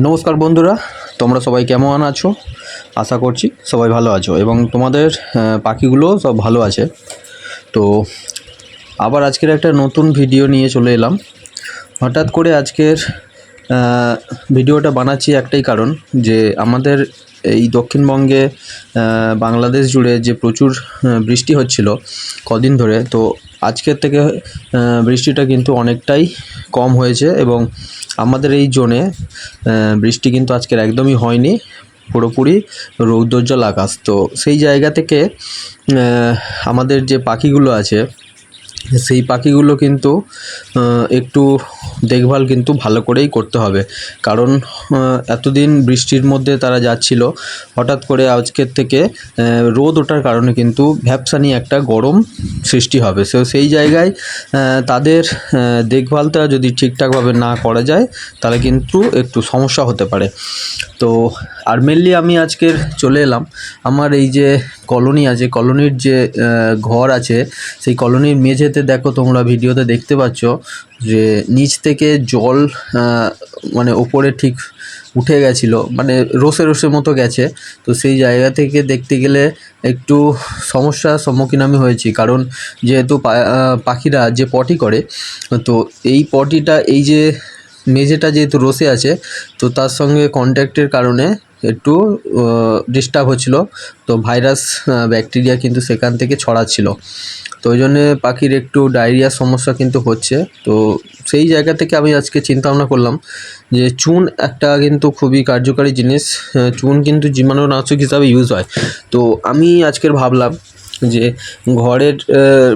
নমস্কার বন্ধুরা, তোমরা সবাই কেমন আছো? আশা করছি সবাই ভালো আছো। এবং তোমাদের পাখিগুলো সব ভালো আছে। তো আবার আজকের একটা নতুন ভিডিও নিয়ে চলে এলাম। হঠাৎ করে আজকের ভিডিওটা বানাচ্ছি একটাই কারণ যে আমাদের এই দক্ষিণবঙ্গে বাংলাদেশ জুড়ে যে প্রচুর বৃষ্টি হচ্ছিল কদিন ধরে, তো আজকের থেকে বৃষ্টিটা কিন্তু অনেকটাই কম হয়েছে এবং আমাদের এই জোনে বৃষ্টি কিন্তু আজকের একদমই হয়নি, পুরোপুরি রৌদ্রজ্জ্বল আকাশ। তো সেই জায়গা থেকে আমাদের যে পাখিগুলো আছে সেই পাখিগুলো কিন্তু একটু দেখভাল কিন্তু ভালো করেই করতে হবে। কারণ এতদিন বৃষ্টির মধ্যে তারা যাচ্ছিল, হঠাৎ করে আজকের থেকে রোদ ওঠার কারণে কিন্তু ভ্যাপসানি একটা গরম সৃষ্টি হবে। সো সেই জায়গায় তাদের দেখভালটা যদি ঠিকঠাকভাবে না করা যায়, তাহলে কিন্তু একটু সমস্যা হতে পারে। তো, আর মেনলি আমি আজকের চলে এলাম। আমার এই যে কলোনি আছে, কলোনির যে ঘর আছে, সেই কলোনির মেঝেতে দেখো তোমরা ভিডিওতে দেখতে পাচ্ছ যে নিচ থেকে জল মানে ওপরে ঠিক উঠে গেছিল মানে রোসে রোসে মতো গেছে। তো সেই জায়গা থেকে দেখতে গেলে একটু সমস্যার সম্মুখীন আমি হয়েছি। কারণ যেহেতু পাখিরা যে পটি করে, তো এই পটিটা, এই যে মেঝেটা যেহেতু রসে আছে, তো তার সঙ্গে কন্ট্যাক্টের কারণে একটু ডিস্টার্ব হচ্ছিল। তো ভাইরাস ব্যাকটেরিয়া কিন্তু সেখান থেকে ছড়াচ্ছিল। তো ওই জন্যে পাখির একটু ডায়রিয়ার সমস্যা কিন্তু হচ্ছে। তো সেই জায়গা থেকে আমি আজকে চিন্তা ভাবনা করলাম যে চুন একটা কিন্তু খুবই কার্যকারী জিনিস। চুন কিন্তু জীবাণুনাশক হিসাবে ইউজ হয়। তো আমি আজকের ভাবলাম যে ঘরের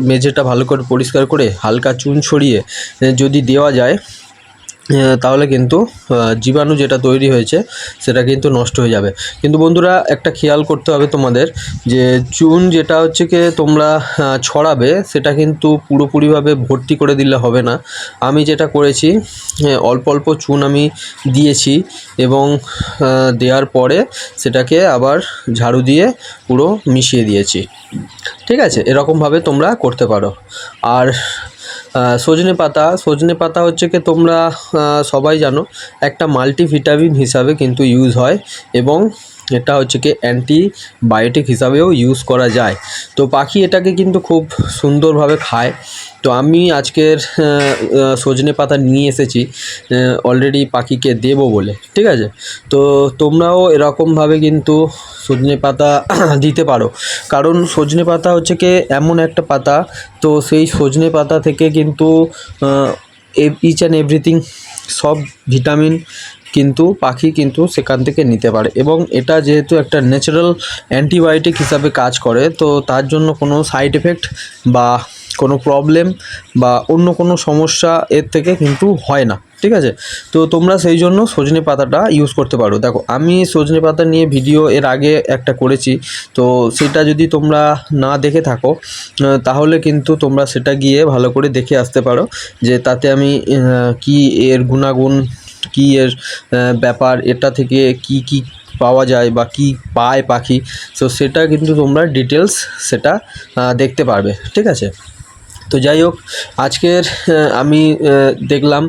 মেঝেটা ভালো করে পরিষ্কার করে হালকা চুন ছড়িয়ে যদি দেওয়া যায় তাহলে কিন্তু জীবাণু যেটা তৈরি হয়েছে, সেটা কিন্তু নষ্ট হয়ে যাবে। কিন্তু বন্ধুরা, একটা খেয়াল করতে হবে তোমাদের যে, চুন যেটা হচ্ছে কি, তোমরা ছড়াবে, সেটা কিন্তু পুরোপুরিভাবে ভর্তি করে দিলে হবে না। আমি যেটা করেছি অল্প অল্প চুন আমি দিয়েছি এবং দেওয়ার পরে সেটাকে আবার ঝাড়ু দিয়ে পুরো মিশিয়ে দিয়েছি। ঠিক আছে? এরকমভাবে তোমরা করতে পারো। আর সজনে পাতা। সজনে পাতা হচ্ছে কি তোমরা সবাই জানো, একটা মাল্টিভিটামিন হিসাবে কিন্তু ইউজ হয় এবং এটা হচ্ছে কি অ্যান্টিবায়োটিক হিসাবেও ইউজ করা যায়। তো পাখি এটাকে কিন্তু খুব সুন্দরভাবে খায়। তো আমি আজকের সজনে পাতা নিয়ে এসেছি অলরেডি পাখিকে দেবো বলে, ঠিক আছে? তো তোমরাও এরকমভাবে কিন্তু সজনে পাতা দিতে পারো। কারণ সজনে পাতা হচ্ছে কি এমন একটা পাতা, তো সেই সজনে পাতা থেকে কিন্তু ইচ অ্যান্ড এভরিথিং সব ভিটামিন কিন্তু পাখি কিন্তু সেখান থেকে নিতে পারে। এবং এটা যেহেতু একটা ন্যাচারাল অ্যান্টিবায়োটিক হিসাবে কাজ করে, তো তার জন্য কোনো সাইড এফেক্ট বা কোনো প্রবলেম বা অন্য কোনো সমস্যা এর থেকে কিন্তু হয় না, ঠিক আছে? তো তোমরা সেই জন্য সজনে পাতাটা ইউজ করতে পারো। দেখো, আমি সজনে পাতা নিয়ে ভিডিও এর আগে একটা করেছি, তো সেটা যদি তোমরা না দেখে থাকো তাহলে কিন্তু তোমরা সেটা গিয়ে ভালো করে দেখে আসতে পারো যে তাতে আমি কি এর গুণাগুণ কি এর ব্যাপার, এটা থেকে কি কি পাওয়া যায় বা কি পায় পাখি, তো সেটা কিন্তু তোমরা ডিটেলস সেটা দেখতে পারবে, ঠিক আছে? তো যাই হোক, আজকের আমি দেখলাম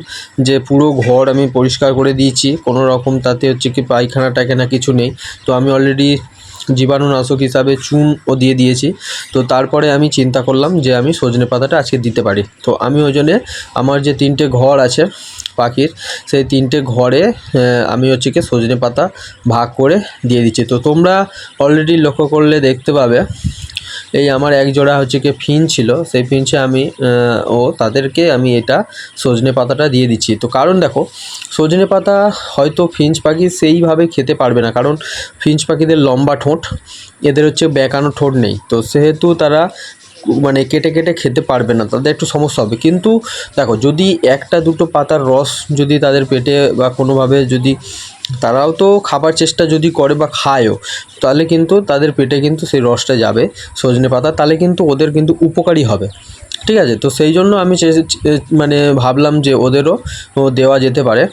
যে পুরো ঘর আমি পরিষ্কার করে দিয়েছি, কোনো রকম তাতে হচ্ছে কি পায়খানা টায়খানা কিছু নেই, তো আমি অলরেডি জীবাণুনাশক হিসাবে চুনও দিয়ে দিয়েছি, তো তারপরে আমি চিন্তা করলাম যে আমি সজনে পাতাটা আজকে দিতে পারি, তো আমি ওই জন্যে আমার যে তিনটে ঘর আছে পাখির, সেই তিনটে ঘরে আমি হচ্ছে কি সজনে পাতা ভাগ করে দিয়ে দিচ্ছি। তো তোমরা অলরেডি লক্ষ্য করলে দেখতে পাবে, এই আমার এক জোড়া হচ্ছে কি ফিন ছিল, সেই ফিনছে আমি ও তাদেরকে আমি এটা সজনে পাতাটা দিয়ে দিচ্ছি। তো কারণ দেখো, সজনে পাতা হয়তো ফিঞ্চ পাখি সেইভাবে খেতে পারবে না, কারণ ফিঞ্চ পাখিদের লম্বা ঠোঁট, এদের হচ্ছে বেঁকানো ঠোঁট নেই। তো সেহেতু তারা মানে কেটে কেটে খেতে পারবে না, তাদের একটু সমস্যা হবে। কিন্তু দেখো, যদি একটা দুটো পাতার রস যদি তাদের পেটে বা কোনোভাবে যদি তারাও তো খাবার চেষ্টা যদি করে বা খায়ও, তাহলে কিন্তু তাদের পেটে কিন্তু সেই রসটা যাবে, সজনে পাতা, তাহলে কিন্তু ওদের কিন্তু উপকারী হবে। ঠিক আছে? তো সেই জন্য আমি মানে ভাবলাম যে ওদেরও দেওয়া যেতে পারে।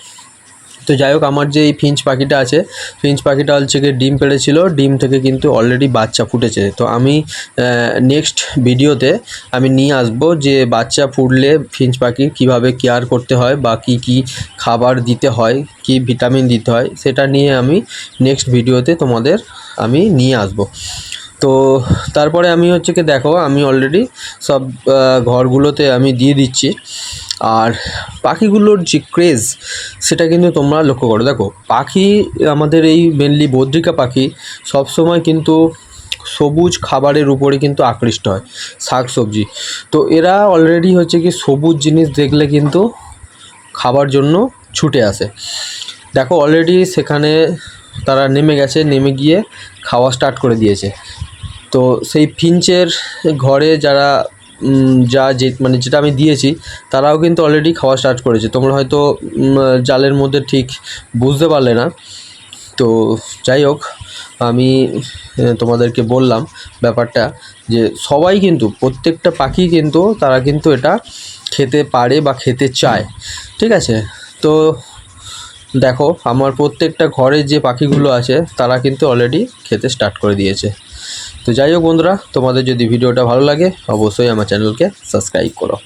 তো যাই হোক, আমার যে এই ফিঞ্চ পাখিটা আছে, ফিঞ্চ পাখিটা হচ্ছে গিয়ে ডিম পেড়েছিল। ডিম থেকে কিন্তু অলরেডি বাচ্চা ফুটেছে। তো আমি নেক্সট ভিডিওতে আমি নিয়ে আসব যে বাচ্চা ফুটলে ফিঞ্চ পাখির কীভাবে কেয়ার করতে হয় বা কী কী খাবার দিতে হয়, কী ভিটামিন দিতে হয়, সেটা নিয়ে আমি নেক্সট ভিডিওতে তোমাদের আমি নিয়ে আসব। তো তারপরে আমি হচ্ছে কি দেখো, আমি অলরেডি সব ঘরগুলোতে আমি দিয়ে দিচ্ছি। আর পাখিগুলোর যে ক্রেজ সেটা কিন্তু তোমরা লক্ষ্য করো। দেখো, পাখি আমাদের এই মেনলি বদ্রিকা পাখি সবসময় কিন্তু সবুজ খাবারের উপরে কিন্তু আকৃষ্ট হয় শাক সবজি তো এরা অলরেডি হচ্ছে কি সবুজ জিনিস দেখলে কিন্তু খাবার জন্য ছুটে আসে। দেখো অলরেডি সেখানে তারা নেমে গেছে, নেমে গিয়ে খাওয়া স্টার্ট করে দিয়েছে। তো সেই ফিঞ্চের ঘরে যারা যা যে মানে যেটা আমি দিয়েছি, তারাও কিন্তু অলরেডি খাওয়া স্টার্ট করেছে। তোমরা হয়তো জালের মধ্যে ঠিক বুঝতে পারলে না। তো যাই হোক, আমি তোমাদেরকে বললাম ব্যাপারটা যে সবাই কিন্তু, প্রত্যেকটা পাখি কিন্তু তারা কিন্তু এটা খেতে পারে বা খেতে চায়। ঠিক আছে? তো দেখো, আমার প্রত্যেকটা ঘরে যে পাখিগুলো আছে, তারা কিন্তু অলরেডি খেতে স্টার্ট করে দিয়েছে। তো যাই হোক বন্ধুরা তোমাদের যদি ভিডিওটা ভালো লাগে অবশ্যই আমার চ্যানেলকে সাবস্ক্রাইব করো।